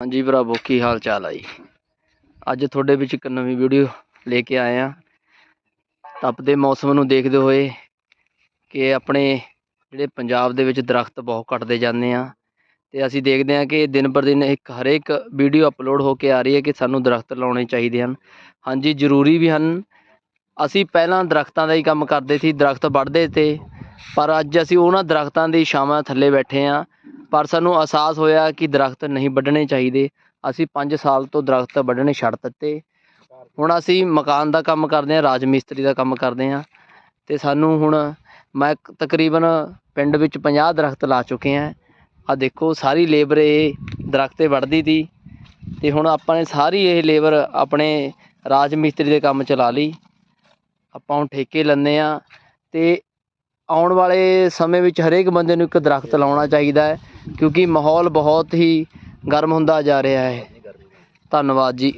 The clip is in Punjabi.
ਹਾਂਜੀ ਭਰਾਵੋ, ਕੀ ਹਾਲ ਚਾਲ ਆ ਜੀ? ਅੱਜ ਤੁਹਾਡੇ ਵਿੱਚ ਇੱਕ ਨਵੀਂ ਵੀਡੀਓ ਲੈ ਕੇ ਆਏ ਆ ਤਪਦੇ ਮੌਸਮ ਨੂੰ ਦੇਖਦੇ ਹੋਏ ਕਿ ਆਪਣੇ ਜਿਹੜੇ ਪੰਜਾਬ ਦੇ ਵਿੱਚ ਦਰਖਤ ਬਹੁਤ ਕੱਟਦੇ ਜਾਂਦੇ ਆ ਤੇ ਅਸੀਂ ਦੇਖਦੇ ਹਾਂ ਕਿ ਦਿਨ ਪਰ ਦਿਨ ਇੱਕ ਹਰੇਕ ਵੀਡੀਓ ਅਪਲੋਡ ਹੋ ਕੇ ਆ ਰਹੀ ਹੈ ਕਿ ਸਾਨੂੰ ਦਰਖਤ ਲਾਉਣੇ ਚਾਹੀਦੇ ਹਨ। ਹਾਂਜੀ, ਜ਼ਰੂਰੀ ਵੀ ਹਨ। ਅਸੀਂ ਪਹਿਲਾਂ ਦਰਖਤਾਂ ਦਾ ਹੀ ਕੰਮ ਕਰਦੇ ਸੀ, ਦਰਖਤ ਵੱਢਦੇ ਤੇ, ਪਰ ਅੱਜ ਅਸੀਂ ਉਹਨਾਂ ਦਰਖਤਾਂ ਦੀ ਛਾਵਾਂ ਥੱਲੇ ਬੈਠੇ ਆ ਪਰ ਸਾਨੂੰ ਅਹਿਸਾਸ ਹੋਇਆ ਕਿ ਦਰਖਤ ਨਹੀਂ ਵੱਢਣੇ ਚਾਹੀਦੇ। ਅਸੀਂ 5 ਸਾਲ ਤੋਂ ਦਰਖਤ ਵੱਢਣੇ ਛੱਡ ਦਿੱਤੇ। ਹੁਣ ਅਸੀਂ ਮਕਾਨ ਦਾ ਕੰਮ ਕਰਦੇ ਹਾਂ ਰਾਜ ਮਿਸਤਰੀ ਦਾ ਕੰਮ ਕਰਦੇ ਹਾਂ। ਤੇ ਸਾਨੂੰ ਹੁਣ ਮੈਂ ਤਕਰੀਬਨ ਪਿੰਡ ਵਿੱਚ 50 ਦਰਖਤ ਲਾ ਚੁੱਕੇ ਹਾਂ। ਆ ਦੇਖੋ, ਸਾਰੀ ਲੇਬਰ ਇਹ ਦਰਖਤੇ ਵੱਢਦੀ ਤੀ। ਤੇ ਹੁਣ ਆਪਾਂ ਨੇ ਸਾਰੀ ਇਹ ਲੇਬਰ ਆਪਣੇ ਰਾਜ ਮਿਸਤਰੀ ਦੇ ਕੰਮ ਚਲਾ ਲਈ। ਆਪਾਂ ਹੁਣ ਠੇਕੇ ਲੈਂਦੇ ਆ ਤੇ ਆਉਣ ਵਾਲੇ ਸਮੇਂ ਵਿੱਚ ਹਰੇਕ ਬੰਦੇ ਨੂੰ ਇੱਕ ਦਰਖਤ ਲਾਉਣਾ ਚਾਹੀਦਾ ਹੈ, ਕਿਉਂਕਿ ਮਾਹੌਲ ਬਹੁਤ ਹੀ ਗਰਮ ਹੁੰਦਾ ਜਾ ਰਿਹਾ ਹੈ। ਧੰਨਵਾਦ ਜੀ।